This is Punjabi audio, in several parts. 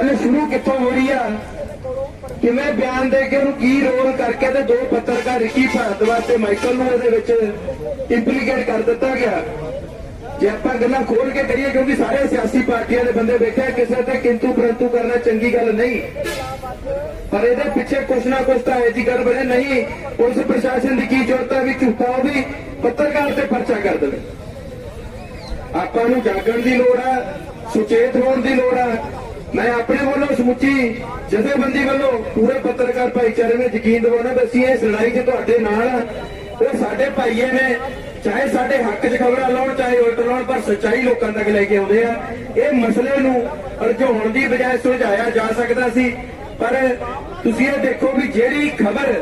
ਗੱਲ ਸ਼ੁਰੂ ਕਿੱਥੋਂ ਹੋ ਰਹੀ ਆ? ਕਿਵੇਂ ਬਿਆਨ ਦੇ ਕੇ ਉਹਨੂੰ ਕੀ ਰੋਲ ਕਰਕੇ ਤੇ ਦੋ ਪੱਤਰਕਾਰ ਰਿਕੀ ਭਾਰਦਵਾਜ ਤੇ ਮਾਈਕਲ ਨੂੰ ਇਹਦੇ ਵਿੱਚ ਇੰਪਲੀਕੇਟ ਕਰ ਦਿੱਤਾ ਗਿਆ। ਜੇ ਆਪਾਂ ਗੱਲਾਂ ਖੋਲ ਕੇ ਕਰੀਏ ਕਿਉਂਕਿ ਸਾਰੇ ਸਿਆਸੀ ਪਾਰਟੀਆਂ ਦੇ ਬੰਦੇ ਬੈਠੇ ਆ, ਕਿਸੇ ਤੇ ਕਿੰਤੂ ਪਰੰਤੂ ਕਰਨਾ ਚੰਗੀ ਗੱਲ ਨਹੀਂ। ਪਰ ਇਹਦੇ ਪਿੱਛੇ ਕੁਛ ਨਾ ਕੁਛ ਤਾਂ ਐਸੀ ਗੱਲ ਬਣੇ ਨਹੀਂ ਉਸ ਪ੍ਰਸ਼ਾਸਨ ਦੀ ਕੀ ਜ਼ਰੂਰਤ ਹੈ ਵੀ ਝੂਠਾ ਉਹ ਵੀ ਪੱਤਰਕਾਰ ਤੇ ਪਰਚਾ ਕਰ ਦੇਵੇ। ਆਪਾਂ ਨੂੰ ਜਾਗਣ ਦੀ ਲੋੜ ਹੈ ਸੁਚੇਤ ਹੋਣ ਦੀ ਲੋੜ ਹੈ ਮੈਂ ਆਪਣੇ ਵੱਲੋਂ ਸਮੁੱਚੀ ਜਥੇਬੰਦੀ ਵੱਲੋਂ ਪੂਰੇ ਪੱਤਰਕਾਰ ਭਾਈਚਾਰੇ ਨੂੰ ਯਕੀਨ ਦਿਵਾਉਣਾ ਵੀ ਅਸੀਂ ਇਸ ਲੜਾਈ 'ਚ ਤੁਹਾਡੇ ਨਾਲ ਆ। ਉਹ ਸਾਡੇ ਭਾਈਏ ਨੇ, ਚਾਹੇ ਸਾਡੇ ਹੱਕ 'ਚ ਖਬਰਾਂ ਲਾਉਣ, ਚਾਹੇ ਉਲਟ ਲਾਉਣ, ਪਰ ਸੱਚਾਈ ਲੋਕਾਂ ਤੱਕ ਲੈ ਕੇ ਆਉਂਦੇ ਆ। ਇਹ ਮਸਲੇ ਨੂੰ ਅਰਝਾਉਣ ਦੀ ਬਜਾਏ ਸੁਲਝਾਇਆ ਜਾ ਸਕਦਾ ਸੀ। ਪਰ ਤੁਸੀਂ ਇਹ ਦੇਖੋ ਵੀ ਜਿਹੜੀ ਖਬਰ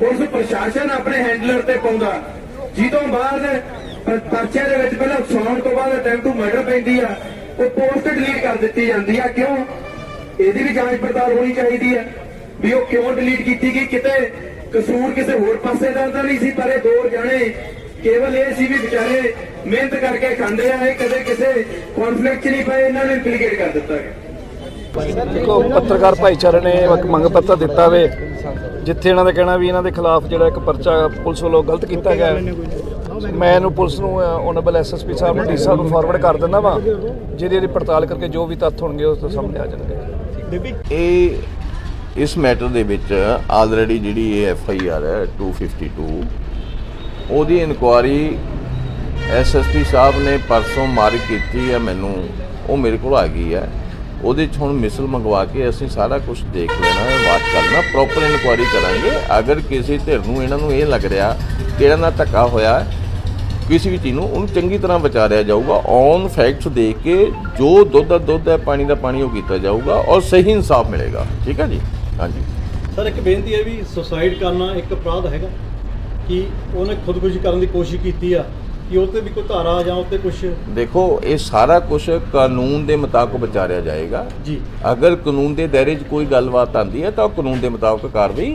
ਪੁਲਿਸ ਪ੍ਰਸ਼ਾਸਨ ਆਪਣੇ ਹੈਂਡਲਰ ਤੇ ਪਾਉਂਦਾ ਜਿੱਦੋਂ ਬਾਅਦ ਪਰ ਪਰਚੇ ਦੇ ਵਿੱਚ ਪਹਿਲਾਂ ਸੌਣ ਤੋਂ ਬਾਅਦ ਅਟੈਂਪਟ ਟੂ ਮਰਡਰ ਪੈਂਦੀ ਆ। ਉਹ ਪੋਸਟ ਡਿਲੀਟ ਕਰ ਦਿੱਤੀ ਜਾਂਦੀ ਆ। ਕਿਉਂ? ਇਹਦੀ ਵੀ ਜਾਂਚ ਪੜਤਾਲ ਹੋਣੀ ਚਾਹੀਦੀ ਆ ਵੀ ਉਹ ਕਿਉਂ ਡਿਲੀਟ ਕੀਤੀ ਗਈ? ਕਿਤੇ ਕਸੂਰ ਕਿਸੇ ਹੋਰ ਪਾਸੇ ਦਾ ਤਾਂ ਨਹੀਂ ਸੀ, ਪਰ ਇਹ ਦੋ ਜਾਣੇ ਕੇਵਲ ਇਹ ਸੀ ਵੀ ਵਿਚਾਰੇ ਮਿਹਨਤ ਕਰਕੇ ਖਾਂਦੇ ਆ। ਇਹ ਕਦੇ ਕਿਸੇ ਕਨਫਲਿਕਟ 'ਚ ਨਹੀਂ ਪਏ, ਇਹਨਾਂ ਨੂੰ ਇੰਪਲੀਕੇਟ ਕਰ ਦਿੱਤਾ ਗਿਆ। ਦੇਖੋ, ਪੱਤਰਕਾਰ ਭਾਈਚਾਰੇ ਨੇ ਇੱਕ ਮੰਗ ਪੱਤਰ ਦਿੱਤਾ ਵੇ, ਜਿੱਥੇ ਇਹਨਾਂ ਦਾ ਕਹਿਣਾ ਵੀ ਇਹਨਾਂ ਦੇ ਖਿਲਾਫ ਜਿਹੜਾ ਇੱਕ ਪਰਚਾ ਪੁਲਿਸ ਵੱਲੋਂ ਗਲਤ ਕੀਤਾ ਗਿਆ ਮੈਂ ਇਹਨੂੰ ਪੁਲਿਸ ਨੂੰ ਓਨਰੇਬਲ ਐਸਐਸਪੀ ਸਾਹਿਬ ਨੂੰ ਡੀ ਸਾਹਿਬ ਨੂੰ ਫਾਰਵਰਡ ਕਰ ਦਿੰਦਾ ਵਾਂ। ਜਿਹਦੀ ਇਹਦੀ ਪੜਤਾਲ ਕਰਕੇ ਜੋ ਵੀ ਤੱਥ ਹੋਣਗੇ ਉਸ ਤੋਂ ਸਾਹਮਣੇ ਆ ਜਾਣਗੇ। ਇਹ ਇਸ ਮੈਟਰ ਦੇ ਵਿੱਚ ਆਲਰੇਡੀ ਜਿਹੜੀ ਇਹ ਐਫ ਆਈ ਆਰ ਹੈ 252 ਉਹਦੀ ਇਨਕੁਆਰੀ ਐਸਐਸਪੀ ਸਾਹਿਬ ਨੇ ਪਰਸੋਂ ਮਾਰਕ ਕੀਤੀ ਹੈ ਮੈਨੂੰ ਉਹ ਮੇਰੇ ਕੋਲ ਆ ਗਈ ਹੈ। ਉਹਦੇ 'ਚ ਹੁਣ ਮਿਸਲ ਮੰਗਵਾ ਕੇ ਅਸੀਂ ਸਾਰਾ ਕੁਝ ਦੇਖ ਲੈਣਾ ਹੈ ਬਾਤ ਕਰਨਾ ਪ੍ਰੋਪਰ ਇਨਕੁਆਰੀ ਕਰਾਂਗੇ। ਅਗਰ ਕਿਸੇ ਧਿਰ ਨੂੰ ਇਹਨਾਂ ਨੂੰ ਇਹ ਲੱਗ ਰਿਹਾ ਕਿ ਇਹਨਾਂ ਨਾਲ ਧੱਕਾ ਹੋਇਆ ਹੈ, ਕਿਸੇ ਵੀ ਚੀਜ਼ ਨੂੰ ਉਹਨੂੰ ਚੰਗੀ ਤਰ੍ਹਾਂ ਵਿਚਾਰਿਆ ਜਾਊਗਾ ਔਨ ਫੈਕਟਸ ਦੇਖ ਕੇ ਜੋ ਦੁੱਧ ਦਾ ਦੁੱਧ ਹੈ ਪਾਣੀ ਦਾ ਪਾਣੀ ਉਹ ਕੀਤਾ ਜਾਊਗਾ ਔਰ ਸਹੀ ਇਨਸਾਫ ਮਿਲੇਗਾ। ਠੀਕ ਹੈ ਜੀ? ਹਾਂਜੀ। ਸਰ ਇੱਕ ਬੇਨਤੀ ਹੈ ਵੀ ਸੁਸਾਈਡ ਕਰਨਾ ਇੱਕ ਅਪਰਾਧ ਹੈਗਾ ਕਿ ਉਹਨੇ ਖੁਦਕੁਸ਼ੀ ਕਰਨ ਦੀ ਕੋਸ਼ਿਸ਼ ਕੀਤੀ ਆ ਕਿ ਉਹ ਤੇ ਵੀ ਕੋਈ ਧਾਰਾ ਜਾਂ ਉੱਤੇ ਕੁਝ ਦੇਖੋ ਇਹ ਸਾਰਾ ਕੁਝ ਕਾਨੂੰਨ ਦੇ ਮੁਤਾਬਕ ਵਿਚਾਰਿਆ ਜਾਏਗਾ। ਜੀ। ਅਗਰ ਕਾਨੂੰਨ ਦੇ ਦਾਇਰੇ 'ਚ ਕੋਈ ਗੱਲਬਾਤ ਆਂਦੀ ਹੈ ਤਾਂ ਉਹ ਕਾਨੂੰਨ ਦੇ ਮੁਤਾਬਕ ਕਾਰਵਾਈ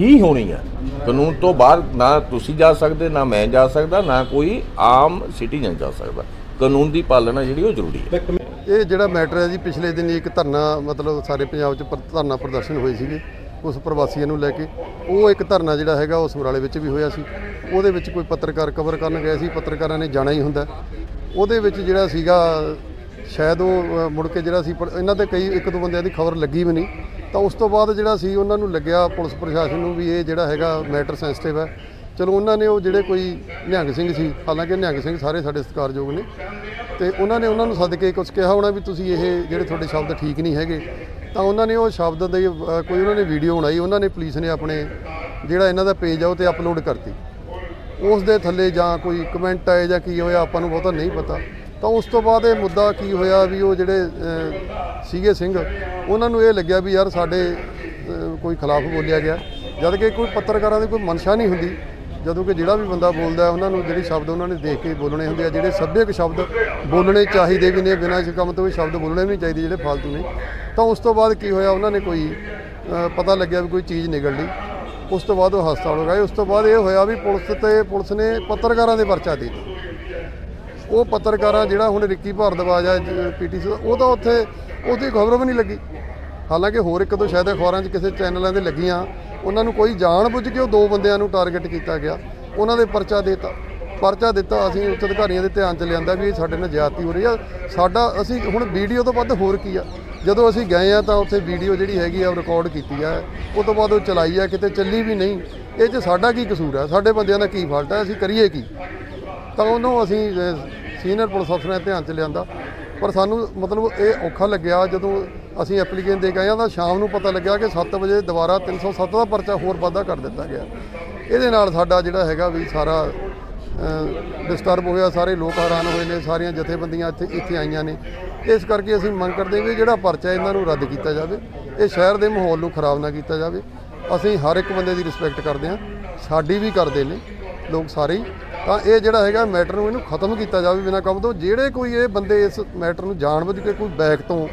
ਹੀ ਹੋਣੀ ਹੈ ਕਾਨੂੰਨ ਤੋਂ ਬਾਹਰ ਨਾ ਤੁਸੀਂ ਜਾ ਸਕਦੇ, ਨਾ ਮੈਂ ਜਾ ਸਕਦਾ, ਨਾ ਕੋਈ ਆਮ ਸਿਟੀਜ਼ਨ ਜਾ ਸਕਦਾ। ਕਾਨੂੰਨ ਦੀ ਪਾਲਣਾ ਜਿਹੜੀ ਉਹ ਜ਼ਰੂਰੀ ਹੈ। ਇਹ ਜਿਹੜਾ ਮੈਟਰ ਹੈ ਜੀ, ਪਿਛਲੇ ਦਿਨ ਇੱਕ ਧਰਨਾ, ਮਤਲਬ ਸਾਰੇ ਪੰਜਾਬ 'ਚ ਪਰ- ਧਰਨਾ ਪ੍ਰਦਰਸ਼ਨ ਹੋਏ ਸੀਗੇ, ਉਸ ਪ੍ਰਵਾਸੀਆਂ ਨੂੰ ਲੈ ਕੇ। ਉਹ ਇੱਕ ਧਰਨਾ ਜਿਹੜਾ ਹੈਗਾ, ਉਹ ਸਮਰਾਲੇ ਵਿੱਚ ਵੀ ਹੋਇਆ ਸੀ। ਉਹਦੇ ਵਿੱਚ ਕੋਈ ਪੱਤਰਕਾਰ ਕਵਰ ਕਰਨ ਗਏ ਸੀ, ਪੱਤਰਕਾਰਾਂ ਨੇ ਜਾਣਾ ਹੀ ਹੁੰਦਾ। ਉਹਦੇ ਵਿੱਚ ਜਿਹੜਾ ਸੀਗਾ, ਸ਼ਾਇਦ ਉਹ ਮੁੜ ਕੇ ਜਿਹੜਾ ਸੀ, ਪਰ ਇਹਨਾਂ ਤੇ ਕਈ ਇੱਕ ਦੋ ਬੰਦਿਆਂ ਦੀ ਖਬਰ ਲੱਗੀ ਵੀ ਨਹੀਂ। ਤਾਂ ਉਸ ਤੋਂ ਬਾਅਦ ਜਿਹੜਾ ਸੀ ਉਹਨਾਂ ਨੂੰ ਲੱਗਿਆ ਪੁਲਿਸ ਪ੍ਰਸ਼ਾਸਨ ਨੂੰ ਵੀ ਇਹ ਜਿਹੜਾ ਹੈਗਾ ਮੈਟਰ ਸੈਂਸਿਟਿਵ ਹੈ। ਚਲੋ ਉਹਨਾਂ ਨੇ ਉਹ ਜਿਹੜੇ ਕੋਈ ਨਿਹੰਗ ਸਿੰਘ ਸੀ, ਹਾਲਾਂਕਿ ਨਿਹੰਗ ਸਿੰਘ ਸਾਰੇ ਸਾਡੇ ਸਤਿਕਾਰਯੋਗ ਨੇ। ਤੇ ਉਹਨਾਂ ਨੇ ਉਹਨਾਂ ਨੂੰ ਸੱਦ ਕੇ ਕੁਝ ਕਿਹਾ ਹੋਣਾ ਵੀ ਤੁਸੀਂ ਇਹ ਜਿਹੜੇ ਤੁਹਾਡੇ ਸ਼ਬਦ ਠੀਕ ਨਹੀਂ ਹੈਗੇ। ਤਾਂ ਉਹਨਾਂ ਨੇ ਉਹ ਸ਼ਬਦ ਦੇ ਕੋਈ ਉਹਨਾਂ ਨੇ ਵੀਡੀਓ ਬਣਾਈ, ਉਹਨਾਂ ਨੇ ਪੁਲਿਸ ਨੇ ਆਪਣੇ ਜਿਹੜਾ ਇਹਨਾਂ ਦਾ ਪੇਜ ਆ ਉਹ ਤੇ ਅਪਲੋਡ ਕਰਤੀ। ਉਸ ਦੇ ਥੱਲੇ ਜਾਂ ਕੋਈ ਕਮੈਂਟ ਆਏ ਜਾਂ ਕੀ ਹੋਇਆ ਆਪਾਂ ਨੂੰ ਬਹੁਤਾ ਨਹੀਂ ਪਤਾ। ਤਾਂ ਉਸ ਤੋਂ ਬਾਅਦ ਇਹ ਮੁੱਦਾ ਕੀ ਹੋਇਆ ਵੀ ਉਹ ਜਿਹੜੇ ਸੀਗੇ ਸਿੰਘ, ਉਹਨਾਂ ਨੂੰ ਇਹ ਲੱਗਿਆ ਵੀ ਯਾਰ ਸਾਡੇ ਕੋਈ ਖਿਲਾਫ ਬੋਲਿਆ ਗਿਆ। ਜਦ ਕਿ ਕੋਈ ਪੱਤਰਕਾਰਾਂ ਦੀ ਕੋਈ ਮਨਸ਼ਾ ਨਹੀਂ ਹੁੰਦੀ। ਜਦੋਂ ਕਿ ਜਿਹੜਾ ਵੀ ਬੰਦਾ ਬੋਲਦਾ, ਉਹਨਾਂ ਨੂੰ ਜਿਹੜੇ ਸ਼ਬਦ ਉਹਨਾਂ ਨੇ ਦੇਖ ਕੇ ਬੋਲਣੇ ਹੁੰਦੇ ਆ, ਜਿਹੜੇ ਸੱਭਿਅਕ ਸ਼ਬਦ ਬੋਲਣੇ ਚਾਹੀਦੇ ਵੀ ਨੇ, ਬਿਨਾਂ ਇਸ ਕੰਮ ਤੋਂ ਵੀ ਸ਼ਬਦ ਬੋਲਣੇ ਵੀ ਨਹੀਂ ਚਾਹੀਦੇ ਜਿਹੜੇ ਫਾਲਤੂ ਨੇ। ਤਾਂ ਉਸ ਤੋਂ ਬਾਅਦ ਕੀ ਹੋਇਆ, ਉਹਨਾਂ ਨੇ ਕੋਈ ਪਤਾ ਲੱਗਿਆ ਵੀ ਕੋਈ ਚੀਜ਼ ਨਿਕਲ ਲਈ ਉਸ ਤੋਂ ਬਾਅਦ ਉਹ ਹਸਪਤਾਲ ਹੋ ਗਏ। ਉਸ ਤੋਂ ਬਾਅਦ ਇਹ ਹੋਇਆ ਵੀ ਪੁਲਿਸ ਤੇ, ਪੁਲਿਸ ਨੇ ਪੱਤਰਕਾਰਾਂ ਦੇ ਪਰਚਾ ਦੇ ਦਿੱਤਾ। ਉਹ ਪੱਤਰਕਾਰਾਂ ਜਿਹੜਾ ਹੁਣ ਰਿੱਕੀ ਭਾਰਦਵਾਜ ਆ ਪੀਟੀਸੀ ਉਹ ਤਾਂ ਉੱਥੇ, ਉਹਦੀ ਖਬਰ ਵੀ ਨਹੀਂ ਲੱਗੀ। ਹਾਲਾਂਕਿ ਹੋਰ ਇੱਕ ਦੋ ਸ਼ਾਇਦ ਅਖਬਾਰਾਂ 'ਚ ਕਿਸੇ ਚੈਨਲਾਂ ਤੇ ਲੱਗੀਆਂ। ਉਹਨਾਂ ਨੂੰ ਕੋਈ ਜਾਣ ਬੁੱਝ ਕੇ ਉਹ ਦੋ ਬੰਦਿਆਂ ਨੂੰ ਟਾਰਗੇਟ ਕੀਤਾ ਗਿਆ। ਉਹਨਾਂ ਦੇ ਪਰਚਾ ਦੇਤਾ। ਪਰਚਾ ਦਿੱਤਾ, ਅਸੀਂ ਉੱਚ ਅਧਿਕਾਰੀਆਂ ਦੇ ਧਿਆਨ 'ਚ ਲਿਆਂਦਾ ਵੀ ਇਹ ਸਾਡੇ ਨਾਲ ਜ਼ਿਆਦਤੀ ਹੋ ਰਹੀ ਆ। ਸਾਡਾ, ਅਸੀਂ ਹੁਣ ਵੀਡੀਓ ਤੋਂ ਵੱਧ ਹੋਰ ਕੀ ਆ? ਜਦੋਂ ਅਸੀਂ ਗਏ ਆ ਤਾਂ ਉੱਥੇ ਵੀਡੀਓ ਜਿਹੜੀ ਹੈਗੀ ਆ ਰਿਕਾਰਡ ਕੀਤੀ ਆ। ਉਹ ਤੋਂ ਬਾਅਦ ਉਹ ਚਲਾਈ ਆ, ਕਿਤੇ ਚੱਲੀ ਵੀ ਨਹੀਂ। ਇਹ 'ਚ ਸਾਡਾ ਕੀ ਕਸੂਰ ਆ? ਸਾਡੇ ਬੰਦਿਆਂ ਦਾ ਕੀ ਫਾਲਟ ਆ? ਅਸੀਂ ਕਰੀਏ ਕੀ? ਤਾਂ ਉਹਨੂੰ ਅਸੀਂ ਸੀਨੀਅਰ ਪੁਲਿਸ ਅਫਸਰ ਨੇ ਧਿਆਨ 'ਚ ਲਿਆਂਦਾ। ਪਰ ਸਾਨੂੰ ਮਤਲਬ ਇਹ ਔਖਾ ਲੱਗਿਆ ਜਦੋਂ ਅਸੀਂ ਐਪਲੀਕੇਸ਼ਨ ਦੇ ਕੇ ਆਏ ਹਾਂ ਤਾਂ ਸ਼ਾਮ ਨੂੰ ਪਤਾ ਲੱਗਿਆ ਕਿ 7 ਵਜੇ ਦੁਬਾਰਾ 307 ਦਾ ਪਰਚਾ ਹੋਰ ਵਾਧਾ ਕਰ ਦਿੱਤਾ ਗਿਆ। ਇਹਦੇ ਨਾਲ ਸਾਡਾ ਜਿਹੜਾ ਹੈਗਾ ਵੀ ਸਾਰਾ ਡਿਸਟਰਬ ਹੋਇਆ, ਸਾਰੇ ਲੋਕ ਹੈਰਾਨ ਹੋਏ ਨੇ, ਸਾਰੀਆਂ ਜਥੇਬੰਦੀਆਂ ਇੱਥੇ ਇੱਥੇ ਆਈਆਂ ਨੇ। ਇਸ ਕਰਕੇ ਅਸੀਂ ਮੰਗ ਕਰਦੇ ਹਾਂ ਵੀ ਜਿਹੜਾ ਪਰਚਾ ਇਹਨਾਂ ਨੂੰ ਰੱਦ ਕੀਤਾ ਜਾਵੇ, ਇਹ ਸ਼ਹਿਰ ਦੇ ਮਾਹੌਲ ਨੂੰ ਖਰਾਬ ਨਾ ਕੀਤਾ ਜਾਵੇ। ਅਸੀਂ ਹਰ ਇੱਕ ਬੰਦੇ ਦੀ ਰਿਸਪੈਕਟ ਕਰਦੇ ਹਾਂ। ਸਾਡੀ ਵੀ ਕਰਦੇ ਨੇ। ਲੋਕ ਸਾਰੇ ਤਾਂ ਇਹ ਜਿਹੜਾ ਹੈਗਾ ਮੈਟਰ ਨੂੰ ਇਹਨੂੰ ਖਤਮ ਕੀਤਾ ਜਾਵੇ ਬਿਨਾਂ ਕੰਮ ਤੋਂ। ਜਿਹੜੇ ਕੋਈ ਇਹ ਬੰਦੇ ਇਸ ਮੈਟਰ ਨੂੰ ਜਾਣਬੁੱਝ ਕੇ ਕੋਈ ਬੈਕ ਤੋਂ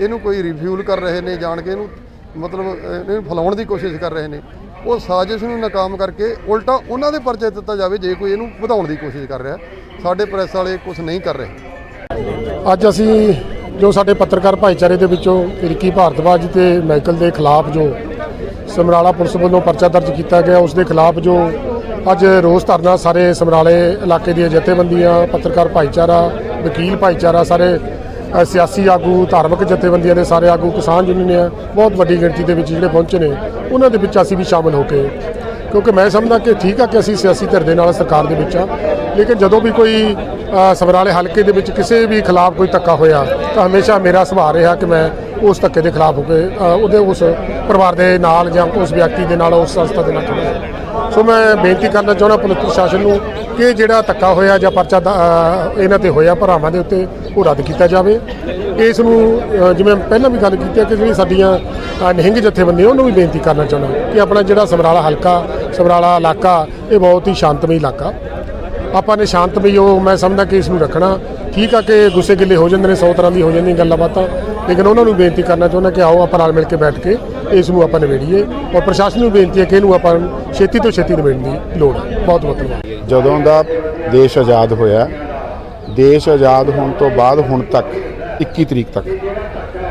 ਇਹਨੂੰ ਕੋਈ ਰਿਫਿਊਲ ਕਰ ਰਹੇ ਨੇ ਜਾਣ ਕੇ ਇਹਨੂੰ, ਮਤਲਬ ਇਹਨੂੰ ਫਲਾਉਣ ਦੀ ਕੋਸ਼ਿਸ਼ ਕਰ ਰਹੇ ਨੇ, ਉਹ ਸਾਜ਼ਿਸ਼ ਨੂੰ ਨਾਕਾਮ ਕਰਕੇ ਉਲਟਾ ਉਹਨਾਂ ਦੇ ਪਰਚੇ ਦਿੱਤਾ ਜਾਵੇ ਜੇ ਕੋਈ ਇਹਨੂੰ ਵਧਾਉਣ ਦੀ ਕੋਸ਼ਿਸ਼ ਕਰ ਰਿਹਾ। ਸਾਡੇ ਪ੍ਰੈਸ ਵਾਲੇ ਕੁਝ ਨਹੀਂ ਕਰ ਰਹੇ। ਅੱਜ ਅਸੀਂ ਜੋ ਸਾਡੇ ਪੱਤਰਕਾਰ ਭਾਈਚਾਰੇ ਦੇ ਵਿੱਚੋਂ ਰਿੱਕੀ ਭਾਰਤਵਾਜ ਤੇ ਮਾਈਕਲ ਦੇ ਖਿਲਾਫ ਜੋ ਸਮਰਾਲਾ ਪੁਲਿਸ ਵੱਲੋਂ ਪਰਚਾ ਦਰਜ ਕੀਤਾ ਗਿਆ, ਉਸ ਦੇ ਖਿਲਾਫ ਜੋ ਅੱਜ ਰੋਸ ਧਰਨਾ ਸਾਰੇ ਸਮਰਾਲੇ ਇਲਾਕੇ ਦੀਆਂ ਜਥੇਬੰਦੀਆਂ, ਪੱਤਰਕਾਰ ਭਾਈਚਾਰਾ, ਵਕੀਲ ਭਾਈਚਾਰਾ, ਸਾਰੇ ਸਿਆਸੀ ਆਗੂ, ਧਾਰਮਿਕ ਜਥੇਬੰਦੀਆਂ ਦੇ ਸਾਰੇ ਆਗੂ, ਕਿਸਾਨ ਯੂਨੀਅਨ ਬਹੁਤ ਵੱਡੀ ਗਿਣਤੀ ਦੇ ਵਿੱਚ ਜਿਹੜੇ ਪਹੁੰਚੇ ਨੇ, ਉਹਨਾਂ ਦੇ ਵਿੱਚ ਅਸੀਂ ਵੀ ਸ਼ਾਮਲ ਹੋ ਕੇ। ਕਿਉਂਕਿ ਮੈਂ ਸਮਝਦਾ ਕਿ ਠੀਕ ਆ ਕਿ ਅਸੀਂ ਸਿਆਸੀ ਧਿਰ ਦੇ ਨਾਲ ਸਰਕਾਰ ਦੇ ਵਿੱਚ ਆ, ਲੇਕਿਨ ਜਦੋਂ ਵੀ ਕੋਈ ਸਮਰਾਲੇ ਹਲਕੇ ਦੇ ਵਿੱਚ ਕਿਸੇ ਵੀ ਖਿਲਾਫ ਕੋਈ ਧੱਕਾ ਹੋਇਆ, ਤਾਂ ਹਮੇਸ਼ਾ ਮੇਰਾ ਸੁਭਾਅ ਰਿਹਾ ਕਿ ਮੈਂ ਉਸ ਧੱਕੇ ਦੇ ਖਿਲਾਫ ਹੋ ਕੇ ਉਹਦੇ ਉਸ ਪਰਿਵਾਰ ਦੇ ਨਾਲ ਜਾਂ ਉਸ ਵਿਅਕਤੀ ਦੇ ਨਾਲ, ਉਸ ਸੰਸਥਾ ਦੇ ਨਾਲ ਖੜ੍ਹਾ। ਸੋ ਮੈਂ ਬੇਨਤੀ ਕਰਨਾ ਚਾਹੁੰਦਾ ਪੁਲਿਸ ਪ੍ਰਸ਼ਾਸਨ ਨੂੰ ਕਿ ਜਿਹੜਾ ਧੱਕਾ ਹੋਇਆ ਜਾਂ ਪਰਚਾ ਦ- ਇਹਨਾਂ ਤੇ ਹੋਇਆ ਭਰਾਵਾਂ ਦੇ ਉੱਤੇ ਉਹ ਰੱਦ ਕੀਤਾ ਜਾਵੇ। ਇਸ ਨੂੰ ਜਿਵੇਂ ਪਹਿਲਾਂ ਵੀ ਗੱਲ ਕੀਤੀ ਹੈ ਕਿ ਜਿਹੜੀ ਸਾਡੀਆਂ ਅ, ਨਿਹੰਗ ਜਥੇਬੰਦੀਆਂ ਉਹਨੂੰ ਵੀ ਬੇਨਤੀ ਕਰਨਾ ਚਾਹੁੰਦਾ ਕਿ ਆਪਣਾ ਜਿਹੜਾ ਸਮਰਾਲਾ ਹਲਕਾ ਸਮਰਾਲਾ ਇਲਾਕਾ ਇਹ ਬਹੁਤ ਹੀ ਸ਼ਾਂਤਮਈ ਇਲਾਕਾ। ਆਪਾਂ ਨੇ ਸ਼ਾਂਤਮਈ ਉਹ ਮੈਂ ਸਮਝਦਾ ਕਿ ਇਸ ਨੂੰ ਰੱਖਣਾ। ਠੀਕ ਆ ਕਿ ਗੁੱਸੇ ਗਿੱਲੇ ਹੋ ਜਾਂਦੇ ਨੇ ਸੌ ਤਰ੍ਹਾਂ ਦੀ ਹੋ ਜਾਂਦੀਆਂ ਗੱਲਾਂ ਬਾਤਾਂ ਲੇਕਿਨ ਉਹਨਾਂ ਨੂੰ ਬੇਨਤੀ ਕਰਨਾ ਚਾਹੁੰਦਾ ਕਿ ਆਓ ਆਪਾਂ ਨਾਲ ਮਿਲ ਕੇ ਬੈਠ ਕੇ ਇਸ ਨੂੰ ਆਪਾਂ ਨਿਬੇੜੀਏ ਔਰ ਪ੍ਰਸ਼ਾਸਨ ਨੂੰ ਬੇਨਤੀ ਹੈ ਕਿ ਇਹਨੂੰ ਆਪਾਂ ਛੇਤੀ ਤੋਂ ਛੇਤੀ ਨਿਬੇੜਨ ਦੀ ਲੋੜ ਹੈ। ਬਹੁਤ ਬਹੁਤ ਧੰਨਵਾਦ। ਜਦੋਂ ਦਾ ਦੇਸ਼ ਆਜ਼ਾਦ ਹੋਇਆ, ਦੇਸ਼ ਆਜ਼ਾਦ ਹੋਣ ਤੋਂ ਬਾਅਦ ਹੁਣ ਤੱਕ 21 ਤਰੀਕ ਤੱਕ,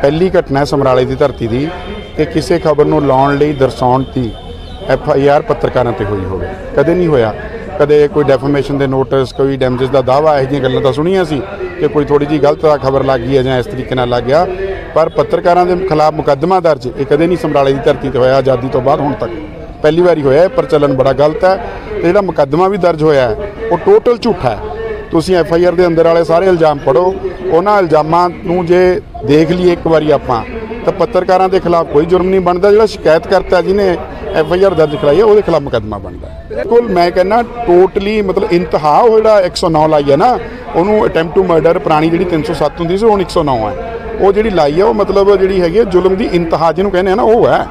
ਪਹਿਲੀ ਘਟਨਾ ਸਮਰਾਲੇ ਦੀ ਧਰਤੀ ਦੀ, ਕਿ ਕਿਸੇ ਖਬਰ ਨੂੰ ਲਾਉਣ ਲਈ ਦਰਸਾਉਣ ਦੀ ਐਫ ਆਈ ਆਰ ਪੱਤਰਕਾਰਾਂ ਤੇ ਹੋਈ ਹੋਵੇ। ਕਦੇ ਨਹੀਂ ਹੋਇਆ। ਕਦੇ ਕੋਈ ਡੈਫਾਮੇਸ਼ਨ ਦੇ ਨੋਟਿਸ ਕੋਈ ਡੈਮੇਜਸ ਦਾ ਦਾਵਾ ਇਹੋ ਜਿਹੀਆਂ ਗੱਲਾਂ ਤਾਂ ਸੁਣੀਆਂ ਸੀ ਕਿ ਕੋਈ ਥੋੜੀ ਜੀ ਗਲਤ ਖਬਰ ਲੱਗ ਗਈ ਹੈ ਜਾਂ ਇਸ ਤਰੀਕੇ ਨਾਲ ਲੱਗ ਗਿਆ। ਪਰ ਪੱਤਰਕਾਰਾਂ ਦੇ ਖਿਲਾਫ ਮੁਕੱਦਮਾ ਦਰਜ, ਇਹ ਕਦੇ ਨਹੀਂ ਸਮਰਾਲੇ ਦੀ ਧਰਤੀ ਤੇ ਹੋਇਆ, ਆਜ਼ਾਦੀ ਤੋਂ ਬਾਅਦ ਹੁਣ ਤੱਕ। ਪਹਿਲੀ ਵਾਰੀ ਹੋਇਆ ਇਹ, ਪ੍ਰਚਲਨ ਬੜਾ ਗਲਤ ਹੈ ਤੇ ਜਿਹੜਾ ਮੁਕੱਦਮਾ ਵੀ ਦਰਜ ਹੋਇਆ ਉਹ ਟੋਟਲ ਝੂਠਾ ਹੈ। ਤੁਸੀਂ ਐਫ ਆਈ ਆਰ ਦੇ ਅੰਦਰ ਵਾਲੇ ਸਾਰੇ ਇਲਜ਼ਾਮ ਪੜੋ ਉਹਨਾਂ ਇਲਜ਼ਾਮਾਂ ਨੂੰ ਜੇ ਦੇਖ ਲਈਏ ਇੱਕ ਵਾਰੀ ਆਪਾਂ, ਤਾਂ ਪੱਤਰਕਾਰਾਂ ਦੇ ਖਿਲਾਫ ਕੋਈ ਜੁਰਮ ਨਹੀਂ ਬਣਦਾ, ਜਿਹੜਾ ਸ਼ਿਕਾਇਤ ਕਰਤਾ ਜਿਹਨੇ ਐਫ ਆਈ ਆਰ ਦਰਜ ਕਰਾਈ ਹੈ, ਉਹਦੇ ਖਿਲਾਫ ਮੁਕੱਦਮਾ ਬਣਦਾ ਬਿਲਕੁਲ, ਮੈਂ ਕਹਿੰਦਾ ਟੋਟਲੀ ਮਤਲਬ ਇੰਤਹਾ ਉਹ ਜਿਹੜਾ 109 ਲਾਈ ਹੈ ਨਾ, ਉਹਨੂੰ ਅਟੈਂਪਟ ਟੂ ਮਰਡਰ ਪੁਰਾਣੀ ਜਿਹੜੀ 307 ਹੁੰਦੀ ਸੀ, ਹੁਣ 109 ਹੈ। ਉਹ ਜਿਹੜੀ ਲਾਈ ਹੈ ਉਹ ਮਤਲਬ ਜਿਹੜੀ ਹੈਗੀ ਹੈ ਜ਼ੁਲਮ ਦੀ ਇੰਤਹਾ ਜਿਹਨੂੰ ਕਹਿੰਦੇ ਆ ਨਾ, ਉਹ ਹੈ।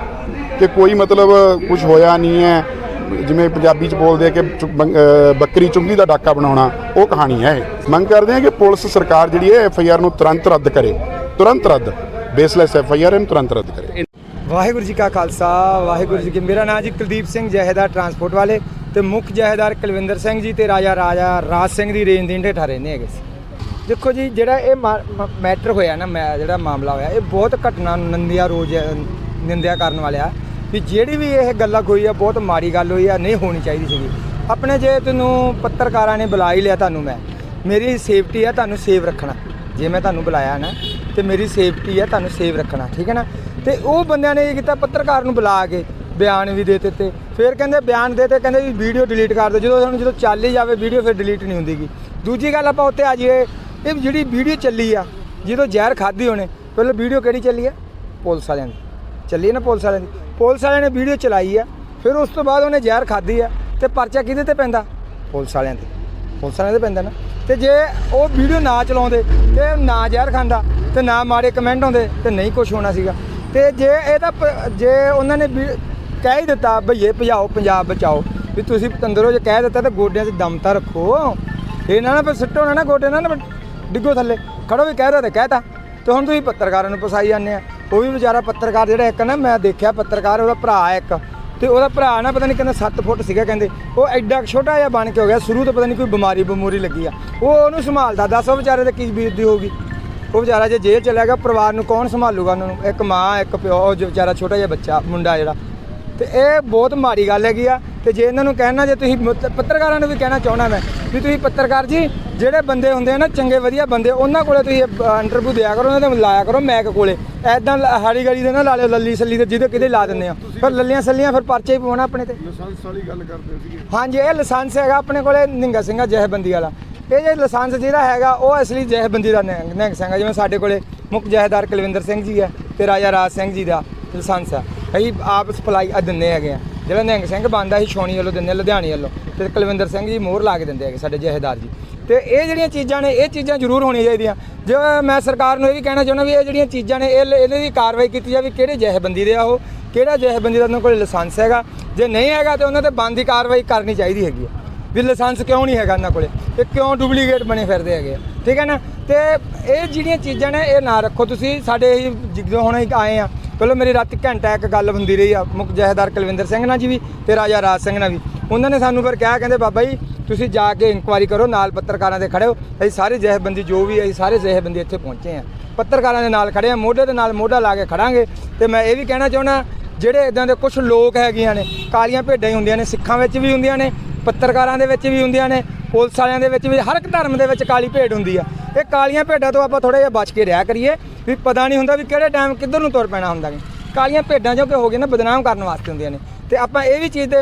ਕਿ ਕੋਈ ਮਤਲਬ ਕੁਝ ਹੋਇਆ ਨਹੀਂ ਹੈ। ਜਿਵੇਂ ਪੰਜਾਬੀ ਚ ਬੋਲਦੇ ਆ ਕਿ ਬੱਕਰੀ ਚੁੰਗੀ ਦਾ ਡਾਕਾ ਬਣਾਉਣਾ, ਉਹ ਕਹਾਣੀ ਹੈ ਇਹ। ਮੰਗ ਕਰਦੇ ਆ ਕਿ ਪੁਲਿਸ ਸਰਕਾਰ ਜਿਹੜੀ ਹੈ ਐਫ ਆਈ ਆਰ ਨੂੰ ਤੁਰੰਤ ਰੱਦ ਕਰੇ। ਤੁਰੰਤ ਰੱਦ। ਬੇਸਲੈਸ ਐਫ ਆਈ ਆਰ ਨੂੰ ਤੁਰੰਤ ਰੱਦ ਕਰੇ। ਵਾਹਿਗੁਰੂ ਜੀ ਕਾ ਖਾਲਸਾ, ਵਾਹਿਗੁਰੂ ਜੀ ਕੀ ਮੇਰਾ ਨਾਮ ਜੀ ਕੁਲਦੀਪ ਸਿੰਘ ਜਹੇਦਾਰ ਟਰਾਂਸਪੋਰਟ ਵਾਲੇ ਤੇ ਮੁੱਖ ਜਹੇਦਾਰ ਕੁਲਵਿੰਦਰ ਸਿੰਘ ਜੀ ਤੇ ਰਾਜਾ ਰਾਜਾ ਰਾਜ ਸਿੰਘ ਦੀ ਰੇਂਜ ਦੇ ਹੇਠਾਂ ਰਹਿੰਦੇ ਹੈਗੇ ਦੇਖੋ ਜੀ, ਜਿਹੜਾ ਇਹ ਮੈਟਰ ਹੋਇਆ ਨਾ, ਮੈਂ ਜਿਹੜਾ ਮਾਮਲਾ ਹੋਇਆ, ਇਹ ਬਹੁਤ ਘਟਨਾ ਨੰਦਿਆ ਰੋਜ਼, ਨਿੰਦਿਆ ਕਰਨ ਵਾਲਿਆ ਵੀ ਜਿਹੜੀ ਵੀ ਇਹ ਗੱਲਾਂ ਹੋਈ ਆ, ਬਹੁਤ ਮਾੜੀ ਗੱਲ ਹੋਈ ਆ, ਨਹੀਂ ਹੋਣੀ ਚਾਹੀਦੀ ਸੀਗੀ। ਆਪਣੇ ਜੇ ਤੈਨੂੰ ਪੱਤਰਕਾਰਾਂ ਨੇ ਬੁਲਾ ਹੀ ਲਿਆ ਤੁਹਾਨੂੰ ਮੈਂ, ਮੇਰੀ ਸੇਫਟੀ ਆ, ਤੁਹਾਨੂੰ ਸੇਵ ਰੱਖਣਾ। ਜੇ ਮੈਂ ਤੁਹਾਨੂੰ ਬੁਲਾਇਆ ਨਾ, ਤੇ ਮੇਰੀ ਸੇਫਟੀ ਆ, ਤੁਹਾਨੂੰ ਸੇਵ ਰੱਖਣਾ, ਠੀਕ ਹੈ ਨਾ? ਤੇ ਉਹ ਬੰਦਿਆਂ ਨੇ ਇਹ ਕੀਤਾ, ਪੱਤਰਕਾਰ ਨੂੰ ਬੁਲਾ ਕੇ ਬਿਆਨ ਵੀ ਦੇ ਦਿੱਤੇ। ਫਿਰ ਕਹਿੰਦੇ, ਬਿਆਨ ਦੇ ਤੇ ਕਹਿੰਦੇ ਵੀ ਵੀਡੀਓ ਡਿਲੀਟ ਕਰ ਦਿਓ। ਜਦੋਂ ਜਦੋਂ ਚੱਲ ਹੀ ਜਾਵੇ ਵੀਡੀਓ ਫਿਰ ਡਿਲੀਟ ਨਹੀਂ ਹੁੰਦੀਗੀ। ਦੂਜੀ ਗੱਲ ਆਪਾਂ ਉੱਤੇ ਆ ਜਾਈਏ ਇਹ ਜਿਹੜੀ ਵੀਡੀਓ ਚੱਲੀ ਆ, ਜਦੋਂ ਜ਼ਹਿਰ ਖਾਧੀ ਉਹਨੇ, ਪਹਿਲਾਂ ਵੀਡੀਓ ਕਿਹੜੀ ਚੱਲੀ ਆ? ਪੁਲਿਸ ਵਾਲਿਆਂ ਦੀ। ਚੱਲੀ ਹੈ ਨਾ ਪੁਲਿਸ ਵਾਲਿਆਂ ਦੀ। ਪੁਲਿਸ ਵਾਲਿਆਂ ਨੇ ਵੀਡੀਓ ਚਲਾਈ ਆ, ਫਿਰ ਉਸ ਤੋਂ ਬਾਅਦ ਉਹਨੇ ਜ਼ਹਿਰ ਖਾਧੀ ਆ, ਤੇ ਪਰਚਾ ਕਿਹਦੇ ਤੇ ਪੈਂਦਾ? ਪੁਲਿਸ ਵਾਲਿਆਂ ਤੇ। ਪੁਲਿਸ ਵਾਲਿਆਂ ਤੇ ਪੈਂਦਾ ਨਾ। ਤੇ ਜੇ ਉਹ ਵੀਡੀਓ ਨਾ ਚਲਾਉਂਦੇ, ਤੇ ਨਾ ਜ਼ਹਿਰ ਖਾਂਦਾ, ਤੇ ਨਾ ਮਾੜੇ ਕਮੈਂਟ ਆਉਂਦੇ, ਤੇ ਨਹੀਂ ਕੁਝ ਹੋਣਾ ਸੀਗਾ। ਤੇ ਜੇ ਇਹ ਤਾਂ ਜੇ ਉਹਨਾਂ ਨੇ ਵੀ ਕਹਿ ਹੀ ਦਿੱਤਾ ਭਈਏ ਭਜਾਓ, ਪੰਜਾਬ ਬਚਾਓ। ਵੀ ਤੁਸੀਂ ਤੰਦਰੋ ਜੇ ਕਹਿ ਦਿੱਤਾ, ਤਾਂ ਗੋਡਿਆਂ 'ਚ ਦਮ ਤਾਂ ਰੱਖੋ। ਇਹ ਨਾ ਨਾ ਫਿਰ ਸਿੱਟੋ ਨਾ ਨਾ ਗੋਡੇ ਨਾ ਨਾ ਡਿੱਗੋ ਥੱਲੇ, ਖੜੋ ਵੀ ਕਹਿ ਰਿਹਾ ਤੇ ਕਹਿਤਾ। ਤੇ ਹੁਣ ਤੁਸੀਂ ਪੱਤਰਕਾਰਾਂ ਨੂੰ ਫਸਾਈ ਜਾਂਦੇ ਆ। ਉਹ ਵੀ ਵਿਚਾਰਾ ਪੱਤਰਕਾਰ ਜਿਹੜਾ ਇੱਕ ਨਾ, ਮੈਂ ਦੇਖਿਆ ਪੱਤਰਕਾਰ, ਉਹਦਾ ਭਰਾ ਇੱਕ। ਤੇ ਉਹਦਾ ਭਰਾ ਨਾ ਪਤਾ ਨਹੀਂ ਕਹਿੰਦਾ 7 ਫੁੱਟ ਸੀਗਾ ਕਹਿੰਦੇ। ਉਹ ਐਡਾ ਛੋਟਾ ਜਿਹਾ ਬਣ ਕੇ ਹੋ ਗਿਆ, ਸ਼ੁਰੂ ਤੋਂ ਪਤਾ ਨਹੀਂ ਕੋਈ ਬਿਮਾਰੀ ਬਮੂਰੀ ਲੱਗੀ ਆ। ਉਹ ਉਹਨੂੰ ਸੰਭਾਲਦਾ, ਦੱਸ ਉਹ ਵਿਚਾਰੇ ਤੇ ਕੀ ਬੀਤਦੀ ਹੋਊਗੀ? ਉਹ ਵਿਚਾਰਾ ਜੇ ਜੇਲ੍ਹ ਚਲਾ ਗਿਆ, ਪਰਿਵਾਰ ਨੂੰ ਕੌਣ ਸੰਭਾਲੂਗਾ ਉਹਨਾਂ ਨੂੰ? ਇੱਕ ਮਾਂ, ਇੱਕ ਪਿਓ, ਉਹ ਵਿਚਾਰਾ ਛੋਟਾ ਜਿਹਾ ਬੱਚਾ, ਮੁੰਡਾ ਜਿਹੜਾ। ਤੇ ਇਹ ਬਹੁਤ ਮਾੜੀ ਗੱਲ ਹੈਗੀ ਆ। ਤੇ ਜੇ ਇਹਨਾਂ ਨੂੰ ਕਹਿਣਾ, ਜੇ ਤੁਸੀਂ ਪੱਤਰਕਾਰਾਂ ਨੂੰ ਵੀ ਕਹਿਣਾ ਚਾਹੁੰਦਾ ਮੈਂ ਵੀ ਤੁਸੀਂ ਪੱਤਰਕਾਰ ਜੀ ਜਿਹੜੇ ਬੰਦੇ ਹੁੰਦੇ ਆ ਨਾ ਚੰਗੇ ਵਧੀਆ ਬੰਦੇ ਉਹਨਾਂ ਕੋਲੇ ਤੁਸੀਂ ਇੰਟਰਵਿਊ ਦਿਆ ਕਰੋ ਉਹਨਾਂ ਦੇ ਲਾਇਆ ਕਰੋ ਮੈਕ ਕੋਲੇ। ਐਦਾਂ ਹਾੜੀ ਗਾੜੀ ਦੇ ਨਾ ਲਾ ਲਿਓ ਲੱਲੀ ਸੱਲੀ ਦੇ ਜਿਹਦੇ ਕਿਤੇ ਲਾ ਦਿੰਦੇ ਆ। ਫਿਰ ਲੱਲੀਆਂ ਸੱਲੀਆਂ ਫਿਰ ਪਰਚੇ ਹੀ ਪਵਾਉਣਾ ਆਪਣੇ ਤੇ। ਲਾਇਸੈਂਸ ਵਾਲੀ ਗੱਲ ਕਰਦੇ ਸੀਗੇ। ਹਾਂਜੀ ਇਹ ਲਾਇਸੈਂਸ ਹੈਗਾ ਆਪਣੇ ਕੋਲੇ ਨਿੰਗਾ ਸਿੰਘਾ ਜਹੇਬੰਦੀ ਵਾਲਾ। ਇਹ ਜੇ ਲਾਇਸੈਂਸ ਜਿਹੜਾ ਹੈਗਾ ਉਹ ਅਸਲੀ ਜਹੇਬੰਦੀ ਦਾ ਨਿਹੰਗ ਨਿਹੰਗ ਸਿੰਘ ਆ ਜਿਵੇਂ ਸਾਡੇ ਕੋਲੇ ਮੁੱਖ ਜਹੇਦਾਰ ਕੁਲਵਿੰਦਰ ਸਿੰਘ ਜੀ ਆ ਤੇ ਰਾਜਾ ਰਾਜ ਸਿੰਘ ਜੀ ਦਾ ਲਾਇਸੈਂਸ ਆ। ਅਸੀਂ ਆਪ ਸਪਲਾਈ ਆ ਦਿੰਦੇ ਹੈਗੇ ਆ। ਜਿਹੜਾ ਨਿਹੰਗ ਸਿੰਘ ਬਣਦਾ ਸੀ ਛੋਣੀ ਵੱਲੋਂ ਦਿੰਦੇ ਆ, ਲੁਧਿਆਣੇ ਵੱਲੋਂ ਤੇ ਕੁਲਵਿੰਦਰ ਸਿੰਘ ਜੀ ਮੋਹਰ ਲਾ ਕੇ ਦਿੰਦੇ ਹੈਗੇ ਸਾਡੇ ਜਹੇਦਾਰ ਜੀ। ਤੇ ਇਹ ਜਿਹੜੀਆਂ ਚੀਜ਼ਾਂ ਨੇ ਇਹ ਚੀਜ਼ਾਂ ਜ਼ਰੂਰ ਹੋਣੀਆਂ ਚਾਹੀਦੀਆਂ। ਜੇ ਮੈਂ ਸਰਕਾਰ ਨੂੰ ਇਹ ਵੀ ਕਹਿਣਾ ਚਾਹੁੰਦਾ ਵੀ ਇਹ ਜਿਹੜੀਆਂ ਚੀਜ਼ਾਂ ਨੇ ਇਹ ਇਹਦੇ ਦੀ ਕਾਰਵਾਈ ਕੀਤੀ ਜਾਵੇ ਕਿਹੜੇ ਜਹੇਬੰਦੀ ਦੇ ਆ ਉਹ ਕਿਹੜਾ ਜਹੇਬੰਦੀ ਦਾ ਉਹਨਾਂ ਕੋਲ ਲਾਇਸੈਂਸ ਹੈਗਾ ਜੇ ਨਹੀਂ ਹੈਗਾ ਤੇ ਉਹਨਾਂ ਤੇ ਬੰਦ ਦੀ ਕਾਰਵਾਈ ਕਰਨੀ ਚਾਹੀਦੀ ਹੈਗੀ ਆ। ਵੀ ਲਾਇਸੈਂਸ ਕਿਉਂ ਨਹੀਂ ਹੈਗਾ ਇਹਨਾਂ ਕੋਲੇ ਇਹ ਕਿਉਂ ਡੁਪਲੀਕੇਟ ਬਣੇ ਫਿਰਦੇ ਹੈਗੇ ਆ ਠੀਕ ਹੈ ਨਾ? ਤੇ ਇਹ ਜਿਹੜੀਆਂ ਚੀਜ਼ਾਂ ਨੇ ਇਹ ਨਾ ਰੱਖੋ ਤੁਸੀਂ ਸਾਡੇ ਜਦੋਂ ਹੁਣ ਆਏ ਆ ਪਹਿਲਾਂ ਮੇਰੀ ਰਾਤ ਘੰਟਾ ਇੱਕ ਗੱਲ ਹੁੰਦੀ ਰਹੀ ਆ, ਮੁੱਖ ਜਹੇਦਾਰ ਕੁਲਵਿੰਦਰ ਸਿੰਘ ਨਾਲ ਜੀ ਵੀ ਤੇ ਰਾਜਾ ਰਾਜ ਸਿੰਘ ਨਾਲ ਵੀ। ਉਹਨਾਂ ਨੇ ਸਾਨੂੰ ਫਿਰ ਕਿਹਾ, ਕਹਿੰਦੇ, ਬਾਬਾ ਜੀ, ਤੁਸੀਂ ਜਾ ਕੇ ਇਨਕੁਆਇਰੀ ਕਰੋ, ਨਾਲ ਪੱਤਰਕਾਰਾਂ ਦੇ ਖੜੇ ਹੋ। ਅਸੀਂ ਸਾਰੇ ਜਥੇਬੰਦੀ, ਜੋ ਵੀ ਅਸੀਂ ਸਾਰੇ ਜਥੇਬੰਦੀ ਇੱਥੇ ਪਹੁੰਚੇ ਆ। ਪੱਤਰਕਾਰਾਂ ਦੇ ਨਾਲ ਖੜੇ ਆ, ਮੋਢੇ ਦੇ ਨਾਲ ਮੋਢਾ ਲਾ ਕੇ ਖੜਾਂਗੇ। ਤੇ ਮੈਂ ਇਹ ਵੀ ਕਹਿਣਾ ਚਾਹੁੰਦਾ, ਜਿਹੜੇ ਇਦਾਂ ਦੇ ਕੁਝ ਲੋਕ ਹੈਗੀਆਂ ਨੇ, ਕਾਲੀਆਂ ਭੇਡਾਂ ਹੀ ਹੁੰਦੀਆਂ ਨੇ, ਸਿੱਖਾਂ ਵਿੱਚ ਵੀ ਹੁੰਦੀਆਂ ਨੇ ਪੱਤਰਕਾਰਾਂ ਦੇ ਵਿੱਚ ਵੀ ਹੁੰਦੀਆਂ ਨੇ, ਪੁਲਿਸ ਵਾਲਿਆਂ ਦੇ ਵਿੱਚ ਵੀ, ਹਰ ਇੱਕ ਧਰਮ ਦੇ ਵਿੱਚ ਕਾਲੀ ਭੇਡ ਹੁੰਦੀ ਆ। ਇਹ ਕਾਲੀਆਂ ਭੇਡਾਂ ਤੋਂ ਆਪਾਂ ਥੋੜਾ ਜਿਹਾ ਬਚ ਕੇ ਰਿਹਾ ਕਰੀਏ, ਵੀ ਪਤਾ ਨਹੀਂ ਹੁੰਦਾ ਵੀ ਕਿਹੜੇ ਟਾਈਮ ਕਿੱਧਰ ਨੂੰ ਤੁਰ ਪੈਣਾ ਹੁੰਦਾ ਕਾਲੀਆਂ ਭੇਡਾਂ ਜੋ ਕਿ ਹੋ ਗਏ ਨਾ, ਬਦਨਾਮ ਕਰਨ ਵਾਸਤੇ ਹੁੰਦੀਆਂ ਨੇ। ਤੇ ਆਪਾਂ ਇਹ ਵੀ ਚੀਜ਼ ਦੇ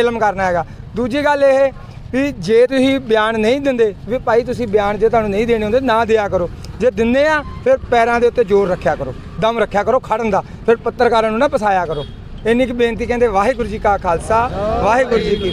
ਇਲਮ ਕਰਨਾ ਹੈਗਾ। ਦੂਜੀ ਗੱਲ ਇਹ ਵੀ ਜੇ ਤੁਸੀਂ ਬਿਆਨ ਨਹੀਂ ਦਿੰਦੇ, ਵੀ ਭਾਈ ਤੁਸੀਂ ਬਿਆਨ ਜੇ ਤੁਹਾਨੂੰ ਨਹੀਂ ਦੇਣੇ ਹੁੰਦੇ, ਨਾ ਦਿਆ ਕਰੋ। ਜੇ ਦਿੰਦੇ ਆ, ਫਿਰ ਪੈਰਾਂ ਦੇ ਉੱਤੇ ਜ਼ੋਰ ਰੱਖਿਆ ਕਰੋ। ਦਮ ਰੱਖਿਆ ਕਰੋ ਖੜਨ ਦਾ। ਫਿਰ ਪੱਤਰਕਾਰਾਂ ਨੂੰ ਨਾ ਫਸਾਇਆ ਕਰੋ। ਇੰਨੀ ਕੁ ਬੇਨਤੀ ਕਹਿੰਦੇ, ਵਾਹਿਗੁਰੂ ਜੀ ਕਾ ਖਾਲਸਾ, ਵਾਹਿਗੁਰੂ ਜੀ ਕੀ